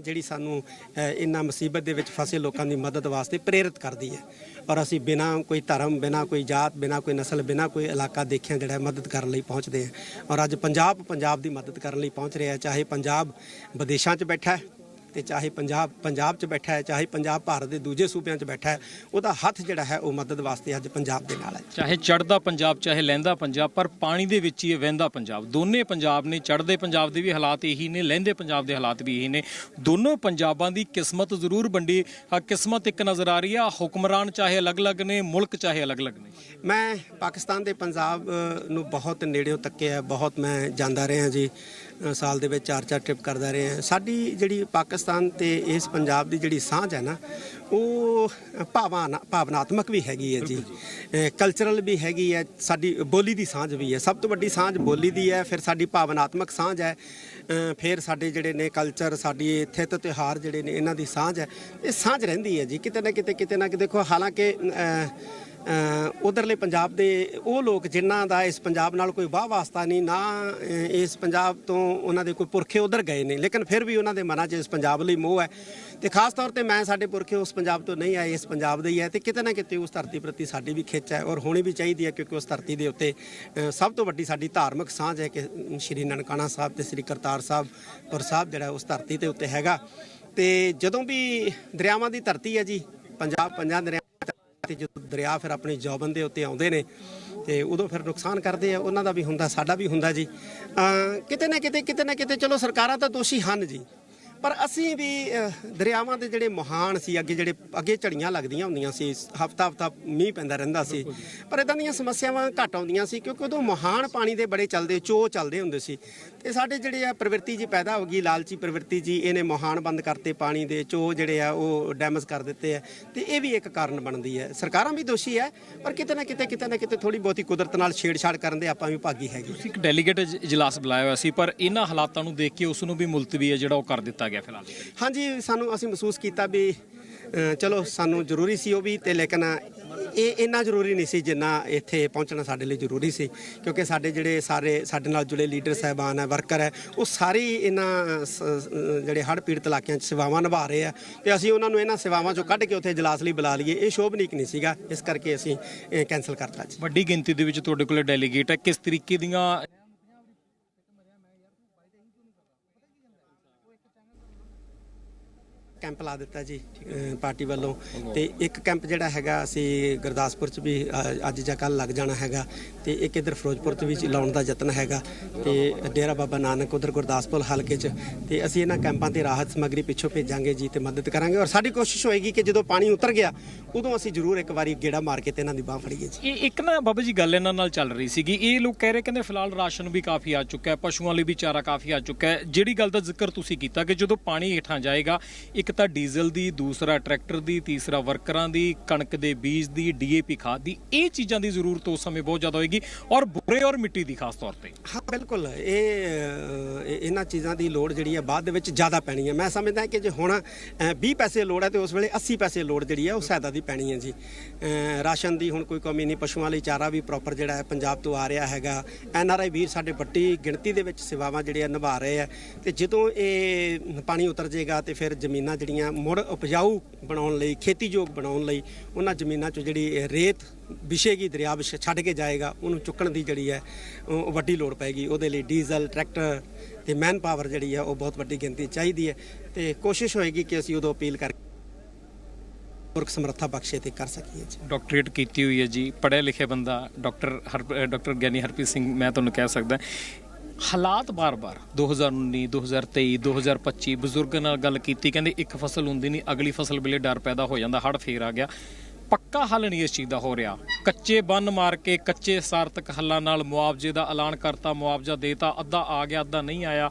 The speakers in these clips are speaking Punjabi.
ਜਿਹੜੀ ਸਾਨੂੰ ਅ, ਇਹਨਾਂ ਮੁਸੀਬਤ ਦੇ ਵਿੱਚ ਫਸੇ ਲੋਕਾਂ ਦੀ ਮਦਦ ਵਾਸਤੇ ਪ੍ਰੇਰਿਤ ਕਰਦੀ ਹੈ। ਔਰ ਅਸੀਂ ਬਿਨਾਂ ਕੋਈ ਧਰਮ ਬਿਨਾਂ ਕੋਈ ਜਾਤ ਬਿਨਾਂ ਕੋਈ ਨਸਲ ਬਿਨਾਂ ਕੋਈ ਇਲਾਕਾ ਦੇਖਿਆ ਜਿਹੜਾ ਮਦਦ ਕਰਨ ਲਈ ਪਹੁੰਚਦੇ ਹਾਂ। ਔਰ ਅੱਜ ਪੰਜਾਬ ਪੰਜਾਬ ਦੀ ਮਦਦ ਕਰਨ ਲਈ ਪਹੁੰਚ ਰਿਹਾ ਚਾਹੇ ਪੰਜਾਬ ਵਿਦੇਸ਼ਾਂ 'ਚ ਬੈਠਾ ਹੈ ਤੇ ਚਾਹੇ ਪੰਜਾਬ ਪੰਜਾਬ 'ਚ ਬੈਠਾ ਹੈ ਚਾਹੇ ਪੰਜਾਬ ਭਾਰਤ ਦੇ ਦੂਜੇ ਸੂਬਿਆਂ 'ਚ ਬੈਠਾ ਹੈ ਉਹਦਾ ਹੱਥ ਜਿਹੜਾ ਹੈ ਉਹ ਮਦਦ ਵਾਸਤੇ ਅੱਜ ਪੰਜਾਬ ਦੇ ਨਾਲ ਹੈ। ਚਾਹੇ ਚੜਦਾ ਪੰਜਾਬ ਚਾਹੇ ਲਹਿੰਦਾ ਪੰਜਾਬ ਪਰ ਪਾਣੀ ਦੇ ਵਿੱਚ ਹੀ ਇਹ ਵਹਿੰਦਾ ਪੰਜਾਬ। ਦੋਨੇ ਪੰਜਾਬ ਨੇ ਚੜਦੇ ਪੰਜਾਬ ਦੇ ਵੀ ਹਾਲਾਤ ਇਹੀ ਨੇ ਲਹਿੰਦੇ ਪੰਜਾਬ ਦੇ ਹਾਲਾਤ ਵੀ ਇਹੀ ਨੇ। ਦੋਨੋਂ ਪੰਜਾਬਾਂ ਦੀ ਕਿਸਮਤ ਜ਼ਰੂਰ ਵੰਡੀ। ਕਿਸਮਤ ਇੱਕ ਨਜ਼ਰ ਆ ਰਹੀ ਆ ਹੁਕਮਰਾਨ ਚਾਹੇ ਅਲੱਗ-ਅਲੱਗ ਨੇ ਮੁਲਕ ਚਾਹੇ ਅਲੱਗ-ਅਲੱਗ ਨੇ। ਮੈਂ ਪਾਕਿਸਤਾਨ ਦੇ ਪੰਜਾਬ ਨੂੰ ਬਹੁਤ ਨੇੜਿਓਂ ਤੱਕਿਆ ਬਹੁਤ ਮੈਂ ਜਾਂਦਾ ਰਿਹਾ ਜੀ ਸਾਲ ਦੇ ਵਿੱਚ ਚਾਰ ਚਾਰ ਟ੍ਰਿਪ ਕਰਦਾ ਰਿਹਾ। ਸਾਡੀ ਜਿਹੜੀ ਪਾਕਿਸਤਾਨ ਤੇ ਇਸ ਪੰਜਾਬ ਦੀ ਜਿਹੜੀ ਸਾਂਝ ਹੈ ਨਾ ਉਹ ਭਾਵਨਾ ਭਾਵਨਾਤਮਕ ਵੀ ਹੈਗੀ ਹੈ ਜੀ। ਕਲਚਰਲ ਵੀ ਹੈਗੀ ਹੈ ਸਾਡੀ ਬੋਲੀ ਦੀ ਸਾਂਝ ਵੀ ਹੈ। ਸਭ ਤੋਂ ਵੱਡੀ ਸਾਂਝ ਬੋਲੀ ਦੀ ਹੈ ਫਿਰ ਸਾਡੀ ਭਾਵਨਾਤਮਕ ਸਾਂਝ ਹੈ। ਫਿਰ ਸਾਡੇ ਜਿਹੜੇ ਨੇ ਕਲਚਰ ਸਾਡੀ ਥਿੱਤ ਤਿਉਹਾਰ ਜਿਹੜੇ ਨੇ ਇਹਨਾਂ ਦੀ ਸਾਂਝ ਹੈ। ਇਹ ਸਾਂਝ ਰਹਿੰਦੀ ਹੈ ਜੀ ਕਿਤੇ ਨਾ ਕਿਤੇ ਕਿਤੇ ਨਾ ਕਿਤੇ ਦੇਖੋ ਹਾਲਾਂਕਿ ਉਧਰਲੇ ਪੰਜਾਬ ਦੇ ਉਹ ਲੋਕ ਜਿਨ੍ਹਾਂ ਦਾ ਇਸ ਪੰਜਾਬ ਨਾਲ ਕੋਈ ਵਾਹ ਵਾਸਤਾ ਨਹੀਂ, ਨਾ ਇਸ ਪੰਜਾਬ ਤੋਂ ਉਹਨਾਂ ਦੇ ਕੋਈ ਪੁਰਖੇ ਉਧਰ ਗਏ ਨੇ, ਲੇਕਿਨ ਫਿਰ ਵੀ ਉਹਨਾਂ ਦੇ ਮਨਾਂ 'ਚ ਇਸ ਪੰਜਾਬ ਲਈ ਮੋਹ ਹੈ। ਤੇ ਖਾਸ ਤੌਰ ਤੇ ਮੈਂ ਸਾਡੇ ਪੁਰਖੇ ਉਸ ਪੰਜਾਬ ਤੋਂ ਨਹੀਂ ਆਏ, ਇਸ ਪੰਜਾਬ ਦੇ ਹੀ ਹੈ ਤੇ ਕਿਤੇ ਨਾ ਕਿਤੇ ਉਸ ਧਰਤੀ ਪ੍ਰਤੀ ਸਾਡੀ ਵੀ ਖਿੱਚ ਹੈ ਔਰ ਹੋਣੀ ਵੀ ਚਾਹੀਦੀ ਹੈ ਕਿਉਂਕਿ ਉਸ ਧਰਤੀ ਦੇ ਉੱਤੇ ਸਭ ਤੋਂ ਵੱਡੀ ਸਾਡੀ ਧਾਰਮਿਕ ਸਾਂਝ ਹੈ ਕਿ ਸ਼੍ਰੀ ਨਨਕਾਣਾ ਸਾਹਿਬ ਤੇ ਸ਼੍ਰੀ ਕਰਤਾਰ ਸਾਹਿਬ ਔਰ ਸਾਹਿਬ ਜਿਹੜਾ ਉਸ ਧਰਤੀ ਦੇ ਉੱਤੇ ਹੈਗਾ। ਤੇ ਜਦੋਂ ਵੀ ਦਰਿਆਵਾਂ ਦੀ ਧਰਤੀ ਹੈ ਜੀ, ਪੰਜਾਬ ਪੰਜਾਂ ਦਰਿਆ ਤੇ ਜਦੋਂ ਦਰਿਆ ਫਿਰ ਆਪਣੀ ਜੌਬਨ ਦੇ ਉੱਤੇ ਆਉਂਦੇ ਨੇ ਤੇ ਉਦੋਂ ਫਿਰ ਨੁਕਸਾਨ ਕਰਦੇ ਆ, ਉਹਨਾਂ ਦਾ ਵੀ ਹੁੰਦਾ, ਸਾਡਾ ਵੀ ਹੁੰਦਾ ਜੀ। ਅਮ ਕਿਤੇ ਨਾ ਕਿਤੇ ਕਿਤੇ ਨਾ ਕਿਤੇ, ਚਲੋ ਸਰਕਾਰਾਂ ਤਾਂ ਦੋਸ਼ੀ ਹਨ ਜੀ। ਪਰ ਅਸੀਂ ਵੀ ਦਰਿਆਵਾਂ ਦੇ ਜਿਹੜੇ ਮਹਾਨ ਸੀ ਅੱਗੇ ਜਿਹੜੇ ਅੱਗੇ ਝੜੀਆਂ ਲੱਗਦੀਆਂ ਹੁੰਦੀਆਂ ਸੀ ਹਫਤਾ ਹਫਤਾ ਮੀਂਹ ਪੈਂਦਾ ਰਹਿੰਦਾ ਸੀ। ਪਰ ਇਦਾਂ ਦੀਆਂ ਸਮੱਸਿਆਵਾਂ ਘੱਟ ਆਉਂਦੀਆਂ ਸੀ ਕਿਉਂਕਿ ਉਦੋਂ ਮਹਾਨ ਪਾਣੀ ਦੇ ਬੜੇ ਚੱਲਦੇ ਚੋ ਚੱਲਦੇ ਹੁੰਦੇ ਸੀ। ਤੇ ਸਾਡੇ ਜਿਹੜੇ ਆ ਪ੍ਰਵਿਰਤੀ ਜੀ ਪੈਦਾ ਹੋ ਗਈ ਲਾਲਚੀ ਪ੍ਰਵਿਰਤੀ ਜੀ ਇਹਨੇ ਮਹਾਨ ਬੰਦ ਕਰਤੇ ਪਾਣੀ ਦੇ ਚੋ ਜਿਹੜੇ ਆ ਉਹ ਡੈਮੇਜ ਕਰ ਦਿੱਤੇ ਆ। ਤੇ ਇਹ ਵੀ ਇੱਕ ਕਾਰਨ ਬਣਦੀ ਹੈ। ਸਰਕਾਰਾਂ ਵੀ ਦੋਸ਼ੀ ਹੈ ਪਰ ਕਿਤੇ ਨਾ ਕਿਤੇ ਕਿਤੇ ਨਾ ਕਿਤੇ ਥੋੜੀ ਬਹੁਤੀ ਕੁਦਰਤ ਨਾਲ ਛੇੜਛਾੜ ਕਰਨ ਦੇ ਆਪਾਂ ਵੀ ਭਾਗੀ ਹੈਗੇ। ਇੱਕ ਡੈਲੀਗੇਟ ਇਜ- ਇਜਲਾਸ ਬੁਲਾਇਆ ਹੋਇਆ ਸੀ ਪਰ ਇਹਨਾਂ ਹਾਲਾਤਾਂ ਨੂੰ ਦੇਖ ਕੇ ਉਸ ਨੂੰ ਵੀ ਮੁਲਤਵੀ ਹੈ ਜਿਹੜਾ ਉਹ ਕਰ ਦਿੱਤਾ ਗਿਆ ਫਿਲਹਾਲ ਦੀ ਘੜੀ। ਹਾਂਜੀ ਸਾਨੂੰ ਅਸੀਂ ਮਹਿਸੂਸ ਕੀਤਾ ਵੀ ਅ, ਚਲੋ ਸਾਨੂੰ ਜ਼ਰੂਰੀ ਸੀ ਉਹ ਵੀ ਤੇ ਲੇਕਿਨ ਇਹ ਇੰਨਾ ਜ਼ਰੂਰੀ ਨਹੀਂ ਸੀ ਜਿੰਨਾ ਇੱਥੇ ਪਹੁੰਚਣਾ ਸਾਡੇ ਲਈ ਜ਼ਰੂਰੀ ਸੀ ਕਿਉਂਕਿ ਸਾਡੇ ਜਿਹੜੇ ਸਾਰੇ ਸਾਡੇ ਨਾਲ ਜੁੜੇ ਲੀਡਰ ਸਾਹਿਬਾਨ ਹੈ ਵਰਕਰ ਹੈ ਉਹ ਸਾਰੇ ਹੀ ਇਹਨਾਂ ਸ- ਅ, ਜਿਹੜੇ ਹੜ੍ਹ ਪੀੜਤ ਇਲਾਕਿਆਂ 'ਚ ਸੇਵਾਵਾਂ ਨਿਭਾ ਰਹੇ ਆ ਤੇ ਅਸੀਂ ਉਹਨਾਂ ਨੂੰ ਇਹਨਾਂ ਸੇਵਾਵਾਂ 'ਚੋਂ ਕੱਢ ਕੇ ਉੱਥੇ ਇਜਲਾਸ ਲਈ ਬੁਲਾ ਲਈਏ। ਇਹ ਸ਼ੋਭਨੀਕ ਨਹੀਂ ਸੀਗਾ ਇਸ ਕਰਕੇ ਅਸੀਂ ਕੈਨਸਲ ਕਰਤਾ ਜੀ। ਵੱਡੀ ਗਿਣਤੀ ਦੇ ਵਿੱਚ ਤੁਹਾਡੇ ਕੋਲੇ ਡੈਲੀਗੇਟ ਹੈ। ਕਿਸ ਤਰੀਕੇ ਦੀਆਂ ਕੈਂਪ ਲਾ ਦਿੱਤਾ ਜੀ ਪਾਰਟੀ ਵੱਲੋਂ। ਤੇ ਇੱਕ ਕੈਂਪ ਜਿਹੜਾ ਹੈਗਾ, ਅਸੀਂ ਗੁਰਦਾਸਪੁਰ ਚ ਵੀ ਅੱਜ ਜਾਂ ਕੱਲ ਲੱਗ ਜਾਣਾ ਹੈਗਾ। ਤੇ ਇੱਕ ਇਧਰ ਫਿਰੋਜ਼ਪੁਰ ਚ ਵੀ ਲਾਉਣ ਦਾ ਯਤਨ ਹੈਗਾ। ਤੇ ਡੇਰਾ ਬਾਬਾ ਨਾਨਕ ਉਧਰ ਗੁਰਦਾਸਪੁਰ ਹਲਕੇ ਚ। ਤੇ ਅਸੀਂ ਇਹਨਾਂ ਕੈਂਪਾਂ ਤੇ ਰਾਹਤ ਸਮੱਗਰੀ ਪਿੱਛੋਂ ਭੇਜਾਂਗੇ ਜੀ ਤੇ ਮਦਦ ਕਰਾਂਗੇ। ਔਰ ਸਾਡੀ ਕੋਸ਼ਿਸ਼ ਹੋਏਗੀ ਕਿ ਜਦੋਂ ਪਾਣੀ ਉਤਰ ਗਿਆ, ਉਦੋਂ ਅਸੀਂ ਜ਼ਰੂਰ ਇੱਕ ਵਾਰੀ ਗੇੜਾ ਮਾਰ ਕੇ ਤੇ ਇਹਨਾਂ ਦੀ ਬਾਹ ਫੜੀਏ ਜੀ। ਇਹ ਇੱਕ ਨਾ ਬਾਬਾ ਜੀ ਗੱਲ ਇਹਨਾਂ ਨਾਲ ਚੱਲ ਰਹੀ ਸੀਗੀ। ਇਹ ਲੋਕ ਕਹਿ ਰਹੇ ਕਹਿੰਦੇ ਫਿਲਹਾਲ ਰਾਸ਼ਨ ਵੀ ਕਾਫੀ ਆ ਚੁੱਕਾ ਹੈ, ਪਸ਼ੂਆਂ ਲਈ ਵੀ ਚਾਰਾ ਕਾਫੀ ਆ ਚੁੱਕਾ ਹੈ। ਜਿਹੜੀ ਗੱਲ ਦਾ ਜ਼ਿਕਰ ਤੁਸੀਂ ਕੀਤਾ ਕਿ ਜਦੋਂ ਪਾਣੀ ਹੇਠਾਂ ਜਾਏਗਾ, ਇੱਕ ਤਾਂ ਡੀਜ਼ਲ ਦੀ ਦੂਸਰਾ ਟਰੈਕਟਰ ਦੀ ਤੀਸਰਾ ਵਰਕਰਾਂ ਦੀ ਕਣਕ ਦੇ ਬੀਜ ਦੀ ਡੀਏਪੀ ਖਾਦ ਦੀ ਇਹ ਚੀਜ਼ਾਂ ਦੀ ਜ਼ਰੂਰਤ ਉਸ ਸਮੇਂ ਬਹੁਤ ਜ਼ਿਆਦਾ ਹੋਏਗੀ ਔਰ ਬੁਰੇ ਔਰ ਮਿੱਟੀ ਦੀ ਖਾਸ ਤੌਰ ਤੇ। ਹਾਂ ਬਿਲਕੁਲ। ਇਹ ਇਹਨਾਂ ਚੀਜ਼ਾਂ ਦੀ ਲੋੜ ਜਿਹੜੀ ਹੈ ਬਾਅਦ ਦੇ ਵਿੱਚ ਜ਼ਿਆਦਾ ਪੈਣੀ ਹੈ ਮੈਂ ਸਮਝਦਾ ਕਿ ਜੇ ਹੁਣ ਅ, 20 ਪੈਸੇ ਲੋੜ ਹੈ ਤੇ ਉਸ ਵੇਲੇ 80 ਪੈਸੇ ਲੋੜ ਜਿਹੜੀ ਹੈ ਉਹ ਸਹਾਇਤਾ ਦੀ ਪੈਣੀ ਹੈ ਜੀ। ਰਾਸ਼ਨ ਦੀ ਹੁਣ ਕੋਈ ਕਮੀ ਨਹੀਂ ਪਸ਼ੂਆਂ ਲਈ ਚਾਰਾ ਵੀ ਪ੍ਰੋਪਰ ਜਿਹੜਾ ਹੈ ਪੰਜਾਬ ਤੋਂ ਆ ਰਿਹਾ ਹੈਗਾ। ਐਨ ਆਰ ਆਈ ਵੀਰ ਸਾਡੇ ਵੱਡੀ ਗਿਣਤੀ ਦੇ ਵਿੱਚ ਸੇਵਾਵਾਂ ਜਿਹੜੀਆਂ ਨਿਭਾ ਰਹੇ ਆ। ਤੇ ਜਦੋਂ ਇਹ ਪਾਣੀ ਉਤਰ ਜਾਏਗਾ ਤੇ ਫਿਰ ਜ਼ਮੀਨਾਂ ਜਿਹੜੀਆਂ ਮੁੜ ਉਪਜਾਊ ਬਣਾਉਣ ਲਈ, ਖੇਤੀਯੋਗ ਬਣਾਉਣ ਲਈ ਉਹਨਾਂ ਜ਼ਮੀਨਾਂ 'ਚੋਂ ਜਿਹੜੀ ਰੇਤ ਵਿਸ਼ੇਗੀ ਦਰਿਆ ਵਿੱਚ ਛੱਡ ਕੇ ਜਾਏਗਾ, ਉਹਨੂੰ ਚੁੱਕਣ ਦੀ ਜਿਹੜੀ ਹੈ, ਉਹ ਵੱਡੀ ਲੋੜ ਪਏਗੀ। ਉਹਦੇ ਲਈ ਡੀਜ਼ਲ, ਟਰੈਕਟਰ ਤੇ ਮੈਨ ਪਾਵਰ ਜਿਹੜੀ ਹੈ, ਉਹ ਬਹੁਤ ਵੱਡੀ ਗਿਣਤੀ ਚਾਹੀਦੀ ਹੈ ਤੇ ਕੋਸ਼ਿਸ਼ ਹੋਏਗੀ ਕਿ ਅਸੀਂ ਉਦੋਂ ਅਪੀਲ ਕਰਕੇ ਪੁਰਖ ਸਮਰੱਥਾ ਬਖਸ਼ੇ ਤੇ ਕਰ ਸਕੀਏ ਜੀ। ਡਾਕਟਰੇਟ ਕੀਤੀ ਹੋਈ ਹੈ ਜੀ, ਪੜ੍ਹਿਆ ਲਿਖਿਆ ਬੰਦਾ ਡਾਕਟਰ ਹਰ ਡਾਕਟਰ ਗਿਆਨੀ ਹਰਪ੍ਰੀਤ ਸਿੰਘ, ਮੈਂ ਤੁਹਾਨੂੰ ਕਹਿ ਸਕਦਾ ਹਾਲਾਤ ਬਾਰ-ਬਾਰ। 2019 2023 2025 ਬਜ਼ੁਰਗਾਂ ਨਾਲ ਗੱਲ ਕੀਤੀ ਕਹਿੰਦੇ ਇੱਕ ਫਸਲ ਹੁੰਦੀ ਨਹੀਂ ਅਗਲੀ ਫਸਲ ਵੇਲੇ ਡਰ ਪੈਦਾ ਹੋ ਜਾਂਦਾ ਹੜ ਫੇਰ ਆ ਗਿਆ। ਪੱਕਾ ਹੱਲ ਨਹੀਂ ਇਸ ਚੀਜ਼ ਦਾ ਹੋ ਰਿਹਾ। ਕੱਚੇ ਬੰਨ ਮਾਰ ਕੇ ਕੱਚੇ ਸਾਰਥਕ ਹੱਲਾਂ ਨਾਲ ਮੁਆਵਜ਼ੇ ਦਾ ਐਲਾਨ ਕਰਤਾ ਮੁਆਵਜ਼ਾ ਦੇਤਾ ਅੱਧਾ ਆ ਗਿਆ ਅੱਧਾ ਨਹੀਂ ਆਇਆ।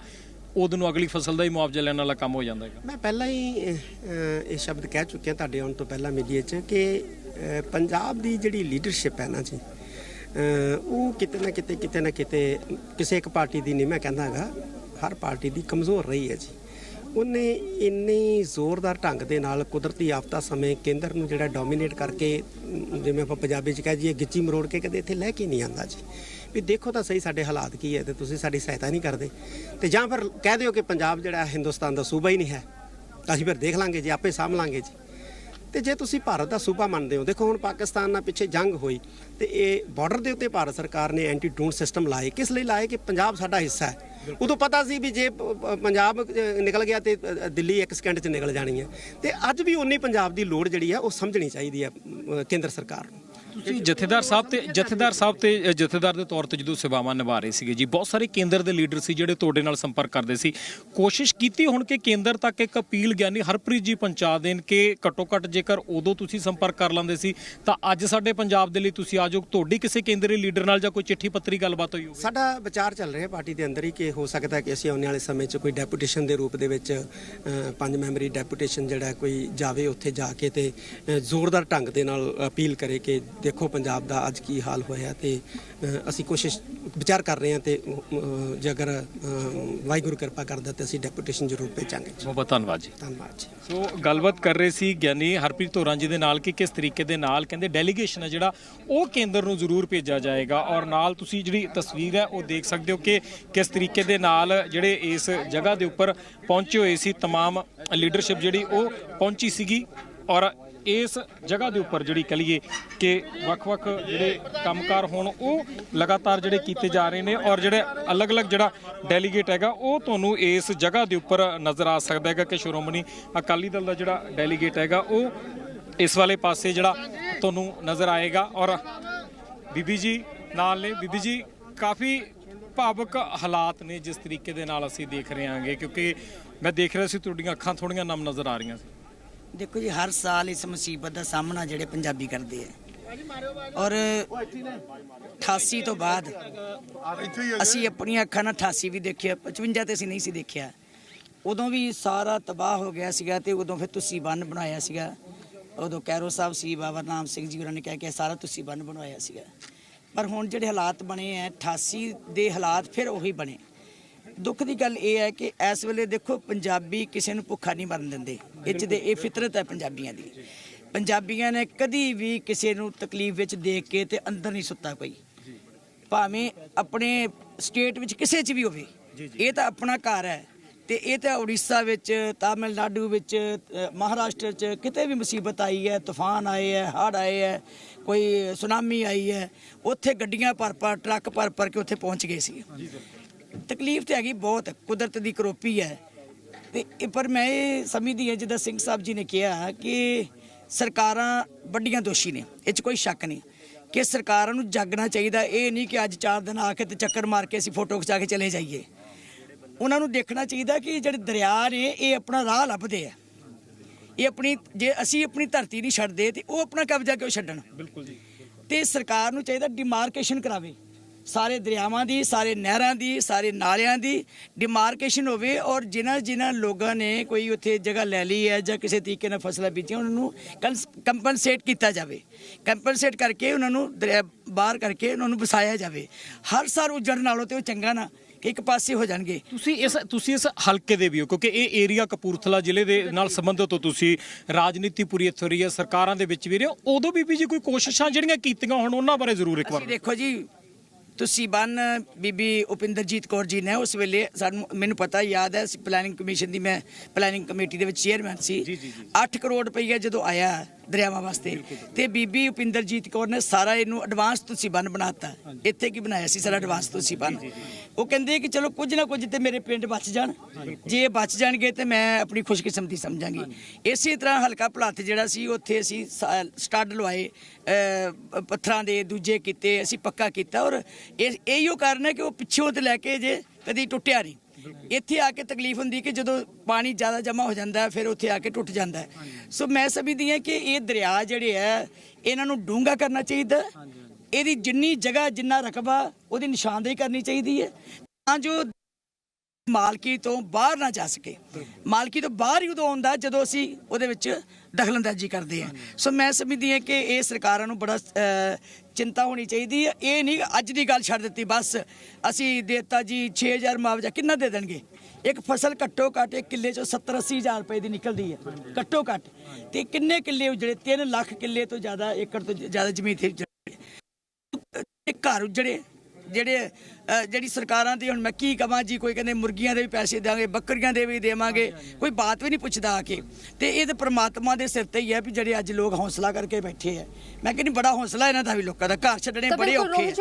ਉਦੋਂ ਨੂੰ ਅਗਲੀ ਫਸਲ ਦਾ ਹੀ ਮੁਆਵਜ਼ਾ ਲੈਣ ਵਾਲਾ ਕੰਮ ਹੋ ਜਾਂਦਾ ਹੈਗਾ। ਮੈਂ ਪਹਿਲਾਂ ਹੀ ਇਹ ਸ਼ਬਦ ਕਹਿ ਚੁੱਕਿਆ ਤੁਹਾਡੇ ਆਉਣ ਤੋਂ ਪਹਿਲਾਂ ਮੀਡੀਆ 'ਚ ਕਿ ਪੰਜਾਬ ਦੀ ਜਿਹੜੀ ਲੀਡਰਸ਼ਿਪ ਹੈ ਨਾ ਜੀ ਉਹ ਕਿਤੇ ਨਾ ਕਿਤੇ ਕਿਤੇ ਨਾ ਕਿਤੇ ਕਿਸੇ ਇੱਕ ਪਾਰਟੀ ਦੀ ਨਹੀਂ, ਮੈਂ ਕਹਿੰਦਾਗਾ ਹਰ ਪਾਰਟੀ ਦੀ ਕਮਜ਼ੋਰ ਰਹੀ ਹੈ ਜੀ। ਉਹਨੇ ਇੰਨੀ ਜ਼ੋਰਦਾਰ ਢੰਗ ਦੇ ਨਾਲ ਕੁਦਰਤੀ ਆਫਤਾ ਸਮੇਂ ਕੇਂਦਰ ਨੂੰ ਜਿਹੜਾ ਡੋਮੀਨੇਟ ਕਰਕੇ ਜਿਵੇਂ ਆਪਾਂ ਪੰਜਾਬੀ 'ਚ ਕਹਿ ਜੀਏ ਗਿੱਚੀ ਮਰੋੜ ਕੇ ਕਦੇ ਇੱਥੇ ਲੈ ਕੇ ਨਹੀਂ ਆਂਦਾ ਜੀ। ਵੀ ਦੇਖੋ ਤਾਂ ਸਹੀ ਸਾਡੇ ਹਾਲਾਤ ਕੀ ਹੈ ਤੇ ਤੁਸੀਂ ਸਾਡੀ ਸਹਾਇਤਾ ਨਹੀਂ ਕਰਦੇ। ਤੇ ਜਾਂ ਫਿਰ ਕਹਿ ਦਿਓ ਕਿ ਪੰਜਾਬ ਜਿਹੜਾ ਹਿੰਦੁਸਤਾਨ ਦਾ ਸੂਬਾ ਹੀ ਨਹੀਂ ਹੈ। ਅਸੀਂ ਫਿਰ ਦੇਖ ਲਾਂਗੇ ਜੀ, ਆਪੇ ਸਾਂਭ ਲਾਂਗੇ ਜੀ। ਤੇ ਜੇ ਤੁਸੀਂ ਭਾਰਤ ਦਾ ਸੂਬਾ ਮੰਨਦੇ ਹੋ ਦੇਖੋ ਹੁਣ ਪਾਕਿਸਤਾਨ ਨਾਲ ਪਿੱਛੇ ਜੰਗ ਹੋਈ ਤੇ ਇਹ ਬਾਰਡਰ ਦੇ ਉੱਤੇ ਭਾਰਤ ਸਰਕਾਰ ਨੇ ਐਂਟੀ ਡਰੋਨ ਸਿਸਟਮ ਲਾਏ। ਕਿਸ ਲਈ ਲਾਏ? ਕਿ ਪੰਜਾਬ ਸਾਡਾ ਹਿੱਸਾ ਹੈ। ਉਦੋਂ ਪਤਾ ਸੀ ਵੀ ਜੇ ਪੰਜਾਬ ਨਿਕਲ ਗਿਆ ਤੇ ਦਿੱਲੀ ਇੱਕ ਸਕਿੰਟ 'ਚ ਨਿਕਲ ਜਾਣੀ ਹੈ। ਤੇ ਅੱਜ ਵੀ ਉਨੀ ਪੰਜਾਬ ਦੀ ਲੋੜ ਜਿਹੜੀ ਆ ਉਹ ਸਮਝਣੀ ਚਾਹੀਦੀ ਹੈ ਕੇਂਦਰ ਸਰਕਾਰ ਨੂੰ। ਤੁਸੀਂ ਜਥੇਦਾਰ ਸਾਹਿਬ ਤੇ ਜਥੇਦਾਰ ਸਾਹਿਬ ਤੇ ਜਥੇਦਾਰ ਦੇ ਤੌਰ ਤੇ ਜਦੋਂ ਸੇਵਾਵਾਂ ਨਿਭਾ ਰਹੇ ਸੀਗੇ ਜੀ, ਬਹੁਤ ਸਾਰੇ ਕੇਂਦਰ ਦੇ ਲੀਡਰ ਸੀ ਜਿਹੜੇ ਤੁਹਾਡੇ ਨਾਲ ਸੰਪਰਕ ਕਰਦੇ ਸੀ। ਕੋਸ਼ਿਸ਼ ਕੀਤੀ ਹੁਣ ਕਿ ਕੇਂਦਰ ਤੱਕ ਇੱਕ ਅਪੀਲ ਗਿਆਨੀ ਹਰਪ੍ਰੀਤ ਜੀ ਪਹੁੰਚਾ ਦੇਣ ਕਿ ਘੱਟੋ ਘੱਟ ਜੇਕਰ ਉਦੋਂ ਤੁਸੀਂ ਸੰਪਰਕ ਕਰ ਲੈਂਦੇ ਸੀ, ਤਾਂ ਅੱਜ ਸਾਡੇ ਪੰਜਾਬ ਦੇ ਲਈ ਤੁਸੀਂ ਆਜੋ, ਤੁਹਾਡੀ ਕਿਸੇ ਕੇਂਦਰੀ ਲੀਡਰ ਨਾਲ ਜਾਂ ਕੋਈ ਚਿੱਠੀ ਪੱਤਰੀ ਗੱਲਬਾਤ ਹੋਈ ਹੋਵੇ। ਸਾਡਾ ਵਿਚਾਰ ਚੱਲ ਰਿਹਾ ਪਾਰਟੀ ਦੇ ਅੰਦਰ ਹੀ ਕਿ ਹੋ ਸਕਦਾ ਕਿ ਅਸੀਂ ਆਉਣ ਵਾਲੇ ਸਮੇਂ 'ਚ ਕੋਈ ਡੈਪੂਟੇਸ਼ਨ ਦੇ ਰੂਪ ਦੇ ਵਿੱਚ ਪੰਜ ਮੈਂਬਰੀ ਡੈਪੂਟੇਸ਼ਨ ਜਿਹੜਾ ਕੋਈ ਜਾਵੇ ਉੱਥੇ ਜਾ ਕੇ ਤੇ ਜ਼ੋਰਦਾਰ ਢੰਗ ਦੇ ਨਾਲ ਅਪੀਲ ਕਰੇ ਕਿ ਦੇਖੋ ਪੰਜਾਬ ਦਾ ਅੱਜ ਕੀ ਹਾਲ ਹੋਇਆ ਤੇ ਅ, ਅਸੀਂ ਕੋਸ਼ਿਸ਼ ਵਿਚਾਰ ਕਰ ਰਹੇ ਹਾਂ ਤੇ ਅ, ਜੇ ਅਗਰ ਅ, ਵਾਹਿਗੁਰੂ ਕਿਰਪਾ ਕਰਦਾ ਤੇ ਅਸੀਂ ਡੈਪੂਟੇਸ਼ਨ ਜ਼ਰੂਰ ਭੇਜਾਂਗੇ ਜੀ ਬਹੁਤ ਬਹੁਤ ਧੰਨਵਾਦ ਜੀ ਧੰਨਵਾਦ ਜੀ ਸੋ ਗੱਲਬਾਤ ਕਰ ਰਹੇ ਸੀ ਗਿਆਨੀ ਹਰਪ੍ਰੀਤ ਧੋਰਾਂ ਜੀ ਦੇ ਨਾਲ ਕਿ ਕਿਸ ਤਰੀਕੇ ਦੇ ਨਾਲ ਕਹਿੰਦੇ ਡੈਲੀਗੇਸ਼ਨ ਹੈ ਜਿਹੜਾ ਉਹ ਕੇਂਦਰ ਨੂੰ ਜ਼ਰੂਰ ਭੇਜਿਆ ਜਾਏਗਾ ਔਰ ਨਾਲ ਤੁਸੀਂ ਜਿਹੜੀ ਤਸਵੀਰ ਹੈ ਉਹ ਦੇਖ ਸਕਦੇ ਹੋ ਕਿ ਕਿਸ ਤਰੀਕੇ ਦੇ ਨਾਲ ਜਿਹੜੇ ਇਸ ਜਗ੍ਹਾ ਦੇ ਉੱਪਰ ਪਹੁੰਚੇ ਹੋਏ ਸੀ तमाम ਲੀਡਰਸ਼ਿਪ ਜਿਹੜੀ ਉਹ ਪਹੁੰਚੀ ਸੀਗੀ ਔਰ ਇਸ ਜਗ੍ਹਾ ਦੇ ਉੱਪਰ ਜਿਹੜੀ ਕਹੀਏ ਕਿ ਵੱਖ-ਵੱਖ ਜਿਹੜੇ ਕੰਮਕਾਰ ਹੋਣ, ਉਹ ਲਗਾਤਾਰ ਜਿਹੜੇ ਕੀਤੇ ਜਾ ਰਹੇ ਨੇ ਔਰ ਜਿਹੜੇ ਅਲੱਗ-ਅਲੱਗ ਜਿਹੜਾ ਡੈਲੀਗੇਟ ਹੈਗਾ, ਉਹ ਤੁਹਾਨੂੰ ਇਸ ਜਗ੍ਹਾ ਦੇ ਉੱਪਰ ਨਜ਼ਰ ਆ ਸਕਦਾ ਹੈਗਾ ਕਿ ਸ਼੍ਰੋਮਣੀ ਅਕਾਲੀ ਦਲ ਦਾ ਜਿਹੜਾ ਡੈਲੀਗੇਟ ਹੈਗਾ, ਉਹ ਇਸ ਵਾਲੇ ਪਾਸੇ ਜਿਹੜਾ ਤੁਹਾਨੂੰ ਨਜ਼ਰ ਆਏਗਾ ਔਰ ਬੀਬੀ ਜੀ ਨਾਲ ਨੇ। ਬੀਬੀ ਜੀ, ਕਾਫੀ ਭਾਵਕ ਹਾਲਾਤ ਨੇ ਜਿਸ ਤਰੀਕੇ ਦੇ ਨਾਲ ਅਸੀਂ ਦੇਖ ਰਹੇ ਹਾਂਗੇ, ਕਿਉਂਕਿ ਮੈਂ ਦੇਖ ਰਿਹਾ ਸੀ ਤੁਹਾਡੀਆਂ ਅੱਖਾਂ ਥੋੜੀਆਂ ਨਮ ਨਜ਼ਰ ਆ ਰਹੀਆਂ ਸੀ। ਦੇਖੋ ਜੀ, ਹਰ ਸਾਲ ਇਸ ਮੁਸੀਬਤ ਦਾ ਸਾਹਮਣਾ ਜਿਹੜੇ ਪੰਜਾਬੀ ਕਰਦੇ ਆ। ਔਰ 88 ਤੋਂ ਬਾਅਦ ਅਸੀਂ ਆਪਣੀਆਂ ਅੱਖਾਂ ਨਾਲ 88 ਵੀ ਦੇਖਿਆ 55 ਤੇ ਅਸੀਂ ਨਹੀਂ ਸੀ ਦੇਖਿਆ। ਉਦੋਂ ਵੀ ਸਾਰਾ ਤਬਾਹ ਹੋ ਗਿਆ ਸੀਗਾ ਤੇ ਉਦੋਂ ਫਿਰ ਤੁਸੀਂ ਬੰਨ ਬਣਾਇਆ ਸੀਗਾ। ਉਦੋਂ ਕੈਰੋ ਸਾਹਿਬ ਸੀ, ਬਾਬਾ ਨਾਮ ਸਿੰਘ ਜੀ ਉਹਨਾਂ ਨੇ ਕਿਹਾ ਕਿ ਸਾਰਾ ਤੁਸੀਂ ਬੰਨ ਬਣਵਾਇਆ ਸੀਗਾ। ਪਰ ਹੁਣ ਜਿਹੜੇ ਹਾਲਾਤ ਬਣੇ ਆ 88 ਦੇ ਹਾਲਾਤ ਫਿਰ ਉਹੀ ਬਣੇ। ਦੁੱਖ ਦੀ ਗੱਲ ਇਹ ਹੈ ਕਿ ਇਸ ਵੇਲੇ ਦੇਖੋ, ਪੰਜਾਬੀ ਕਿਸੇ ਨੂੰ ਭੁੱਖਾ ਨਹੀਂ ਮਰਨ ਦਿੰਦੇ। ਇਹ 'ਚ ਦੇ ਇਹ ਫਿਤਰਤ ਹੈ ਪੰਜਾਬੀਆਂ ਦੀ। ਪੰਜਾਬੀਆਂ ਨੇ ਕਦੀ ਵੀ ਕਿਸੇ ਨੂੰ ਤਕਲੀਫ ਵਿੱਚ ਦੇਖ ਕੇ ਤੇ ਅੰਦਰ ਨਹੀਂ ਸੁੱਤਾ ਕੋਈ। ਭਾਵੇਂ ਆਪਣੇ ਸਟੇਟ ਵਿੱਚ ਕਿਸੇ 'ਚ ਵੀ ਹੋਵੇ। ਇਹ ਤਾਂ ਆਪਣਾ ਘਰ ਹੈ ਤੇ ਇਹ ਤਾਂ ਉੜੀਸਾ ਵਿੱਚ ਤਾਮਿਲਨਾਡੂ ਵਿੱਚ ਮਹਾਰਾਸ਼ਟਰ 'ਚ ਕਿਤੇ ਵੀ ਮੁਸੀਬਤ ਆਈ ਹੈ ਤੂਫਾਨ ਆਏ ਹੈ ਹੜ੍ਹ ਆਏ ਹੈ ਕੋਈ ਸੁਨਾਮੀ ਆਈ ਹੈ ਉੱਥੇ ਗੱਡੀਆਂ ਭਰ ਭਰ ਟਰੱਕ ਭਰ ਭਰ ਕੇ ਉੱਥੇ ਪਹੁੰਚ ਗਏ ਸੀ। ਤਕਲੀਫ ਤੇ ਹੈਗੀ ਬਹੁਤ ਕੁਦਰਤ ਦੀ ਕਰੋਪੀ ਹੈ। ਤੇ ਪਰ ਮੈਂ ਇਹ ਸਮਝਦੀ ਹਾਂ ਜਿੱਦਾਂ ਸਿੰਘ ਸਾਹਿਬ ਜੀ ਨੇ ਕਿਹਾ ਕਿ ਸਰਕਾਰਾਂ ਵੱਡੀਆਂ ਦੋਸ਼ੀ ਨੇ ਇਹ 'ਚ ਕੋਈ ਸ਼ੱਕ ਨਹੀਂ। ਕਿ ਸਰਕਾਰਾਂ ਨੂੰ ਜਾਗਣਾ ਚਾਹੀਦਾ ਇਹ ਨਹੀਂ ਕਿ ਅੱਜ ਚਾਰ ਦਿਨ ਆ ਕੇ ਤੇ ਚੱਕਰ ਮਾਰ ਕੇ ਅਸੀਂ ਫੋਟੋ ਖਿਚਾ ਕੇ ਚਲੇ ਜਾਈਏ। ਉਹਨਾਂ ਨੂੰ ਦੇਖਣਾ ਚਾਹੀਦਾ ਕਿ ਜਿਹੜੇ ਦਰਿਆ ਨੇ ਇਹ ਆਪਣਾ ਰਾਹ ਲੱਭਦੇ ਆ। ਇਹ ਆਪਣੀ ਜੇ ਅਸੀਂ ਆਪਣੀ ਧਰਤੀ ਨਹੀਂ ਛੱਡਦੇ ਤੇ ਉਹ ਆਪਣਾ ਕਬਜ਼ਾ ਕਿਉਂ ਛੱਡਣ? ਬਿਲਕੁਲ ਜੀ। ਤੇ ਸਰਕਾਰ ਨੂੰ ਚਾਹੀਦਾ ਡਿਮਾਰਕੇਸ਼ਨ ਕਰਾਵੇ। ਸਾਰੇ ਦਰਿਆਵਾਂ ਦੀ ਸਾਰੇ ਨਹਿਰਾਂ ਦੀ ਸਾਰੇ ਨਾਲਿਆਂ ਦੀ ਡਿਮਾਰਕੇਸ਼ਨ ਹੋਵੇ ਔਰ ਜਿਨ੍ਹਾਂ ਜਿਨ੍ਹਾਂ ਲੋਕਾਂ ਨੇ ਕੋਈ ਉੱਥੇ ਜਗ੍ਹਾ ਲੈ ਲਈ ਹੈ ਜਾਂ ਕਿਸੇ ਤਰੀਕੇ ਨਾਲ ਫਸਲਾਂ ਬੀਜੀਆਂ ਉਹਨਾਂ ਨੂੰ ਕੰਪਨਸੇਟ ਕੀਤਾ ਜਾਵੇ। ਕੰਪਨਸੇਟ ਕਰਕੇ ਉਹਨਾਂ ਨੂੰ ਬਾਹਰ ਕਰਕੇ ਉਹਨਾਂ ਨੂੰ ਵਸਾਇਆ ਜਾਵੇ। ਹਰ ਸਾਲ ਉਜੜ ਨਾਲੋਂ ਤੇ ਉਹ ਚੰਗਾ ਨਾ ਕਿ ਇੱਕ ਪਾਸੇ ਹੋ ਜਾਣਗੇ। ਤੁਸੀਂ ਇਸ ਤੁਸੀਂ ਇਸ ਹਲਕੇ ਦੇ ਵੀ ਹੋ ਕਿਉਂਕਿ ਇਹ ਏਰੀਆ ਕਪੂਰਥਲਾ ਜ਼ਿਲ੍ਹੇ ਦੇ ਨਾਲ ਸੰਬੰਧਿਤ ਹੋ ਤੁਸੀਂ। ਰਾਜਨੀਤੀ ਪੂਰੀ ਇੱਥੋਂ ਰਹੀ ਹੈ ਸਰਕਾਰਾਂ ਦੇ ਵਿੱਚ ਵੀ ਰਹੇ ਹੋ। ਉਦੋਂ ਵੀ ਵੀ ਜੀ ਕੋਈ ਕੋਸ਼ਿਸ਼ਾਂ ਜਿਹੜੀਆਂ ਕੀਤੀਆਂ ਹੁਣ ਉਹਨਾਂ ਬਾਰੇ ਜ਼ਰੂਰ ਇੱਕ ਵਾਰ ਦੇਖੋ ਜੀ ਤੁਸੀਂ ਬੰਨ ਬੀਬੀ ਉਪਿੰਦਰਜੀਤ ਕੌਰ ਜੀ ਨੇ ਉਸ ਵੇਲੇ ਸਾਨੂੰ ਮੈਨੂੰ ਪਤਾ ਯਾਦ ਹੈ ਅਸੀਂ ਪਲੈਨਿੰਗ ਕਮਿਸ਼ਨ ਦੀ ਮੈਂ ਪਲੈਨਿੰਗ ਕਮੇਟੀ ਦੇ ਵਿੱਚ ਚੇਅਰਮੈਨ ਸੀ। 8 ਕਰੋੜ ਰੁਪਈਆ ਜਦੋਂ ਆਇਆ ਦਰਿਆਵਾਂ ਵਾਸਤੇ। ਤੇ ਬੀਬੀ ਉਪਿੰਦਰਜੀਤ ਕੌਰ ਨੇ ਸਾਰਾ ਇਹਨੂੰ ਐਡਵਾਂਸ ਤੁਸੀਂ ਬੰਨ ਬਣਾਤਾ। ਇੱਥੇ ਕੀ ਬਣਾਇਆ ਸੀ ਸਾਰਾ ਐਡਵਾਂਸ ਤੁਸੀਂ ਬੰਨ? ਉਹ ਕਹਿੰਦੇ ਕਿ ਚਲੋ ਕੁਝ ਨਾ ਕੁਝ ਤੇ ਮੇਰੇ ਪਿੰਡ ਬਚ ਜਾਣ। ਜੇ ਇਹ ਬਚ ਜਾਣਗੇ ਤੇ ਮੈਂ ਆਪਣੀ ਖੁਸ਼ਕਿਸਮਤੀ ਸਮਝਾਂਗੀ। ਇਸੇ ਤਰ੍ਹਾਂ ਹਲਕਾ ਭਲਾਤ ਜਿਹੜਾ ਸੀ ਉੱਥੇ ਅਸੀਂ ਸਟੱਡ ਲਵਾਏ ਪੱਥਰਾਂ ਦੇ ਦੂਜੇ ਕੀਤੇ ਅਸੀਂ ਪੱਕਾ ਕੀਤਾ ਔਰ ਇਹ ਇਹੀਓ ਕਾਰਨ ਹੈ ਕਿ ਉਹ ਪਿੱਛੋਂ ਤੇ ਲੈ ਕੇ ਜੇ ਕਦੀ ਟੁੱਟਿਆ ਨਹੀਂ। ਇੱਥੇ ਆ ਕੇ ਤਕਲੀਫ ਹੁੰਦੀ ਕਿ ਜਦੋਂ ਪਾਣੀ ਜ਼ਿਆਦਾ ਜਮ੍ਹਾਂ ਹੋ ਜਾਂਦਾ ਫਿਰ ਉੱਥੇ ਆ ਕੇ ਟੁੱਟ ਜਾਂਦਾ। ਸੋ ਮੈਂ ਸਮਝਦੀ ਹਾਂ ਕਿ ਇਹ ਦਰਿਆ ਜਿਹੜੇ ਹੈ ਇਹਨਾਂ ਨੂੰ ਡੂੰਘਾ ਕਰਨਾ ਚਾਹੀਦਾ। ਇਹਦੀ ਜਿੰਨੀ ਜਗ੍ਹਾ ਜਿੰਨਾ ਰਕਬਾ ਉਹਦੀ ਨਿਸ਼ਾਨਦੇਹੀ ਕਰਨੀ ਚਾਹੀਦੀ ਹੈ ਤਾਂ ਜੋ ਮਾਲਕੀ ਤੋਂ ਬਾਹਰ ਨਾ ਜਾ ਸਕੇ। ਮਾਲਕੀ ਤੋਂ ਬਾਹਰ ਹੀ ਉਦੋਂ ਆਉਂਦਾ ਜਦੋਂ ਅਸੀਂ ਉਹਦੇ ਵਿੱਚ ਦਖਲਅੰਦਾਜ਼ੀ ਕਰਦੇ ਹਾਂ। ਸੋ ਮੈਂ ਸਮਝਦੀ ਹਾਂ ਕਿ ਇਹ ਸਰਕਾਰਾਂ ਨੂੰ ਬੜਾ ਚਿੰਤਾ ਹੋਣੀ ਚਾਹੀਦੀ ਹੈ। ਇਹ ਨਹੀਂ ਅੱਜ ਦੀ ਗੱਲ ਛੱਡ ਦਿੱਤੀ, ਬਸ ਅਸੀਂ ਦੇਤਾ ਜੀ 6000 ਮੁਆਵਜ਼ਾ, ਕਿੰਨਾ ਦੇ ਦੇਣਗੇ? ਇੱਕ ਫਸਲ ਘੱਟੋ ਘੱਟ ਇੱਕ ਕਿੱਲੇ ਚੋਂ 70 80 ਹਜ਼ਾਰ ਰੁਪਏ ਦੀ ਨਿਕਲਦੀ ਹੈ, ਘੱਟੋ ਘੱਟ। ਤੇ ਕਿੰਨੇ ਕਿੱਲੇ ਉਜੜੇ? 3 ਲੱਖ ਕਿੱਲੇ ਤੋਂ ਜ਼ਿਆਦਾ ਏਕੜ ਤੋਂ ਜ਼ਿਆਦਾ ਜ਼ਮੀਨ ਤੇ ਉਜੜੇ। ਘਰ ਉਜੜੇ। ਜਿਹੜੇ ਜਿਹੜੀ ਸਰਕਾਰਾਂ ਦੀ ਹੁਣ ਮੈਂ ਕੀ ਕਵਾਂ ਜੀ ਕੋਈ ਕਹਿੰਦੇ ਮੁਰਗੀਆਂ ਦੇ ਵੀ ਪੈਸੇ ਦੇਵਾਂਗੇ ਬੱਕਰੀਆਂ ਦੇ ਵੀ ਦੇਵਾਂਗੇ ਕੋਈ ਬਾਤ ਵੀ ਨਹੀਂ ਪੁੱਛਦਾ ਆ ਕੇ। ਤੇ ਇਹ ਤਾਂ ਪ੍ਰਮਾਤਮਾ ਦੇ ਸਿਰ ਤੇ ਹੀ ਹੈ ਵੀ ਜਿਹੜੇ ਅੱਜ ਲੋਕ ਹੌਸਲਾ ਕਰਕੇ ਬੈਠੇ ਆ। ਮੈਂ ਕਹਿੰਦੀ ਬੜਾ ਹੌਸਲਾ ਇਹਨਾਂ ਦਾ ਵੀ ਲੋਕਾਂ ਦਾ ਘਰ ਛੱਡਣੇ ਬੜੇ ਔਖੇ ਆ।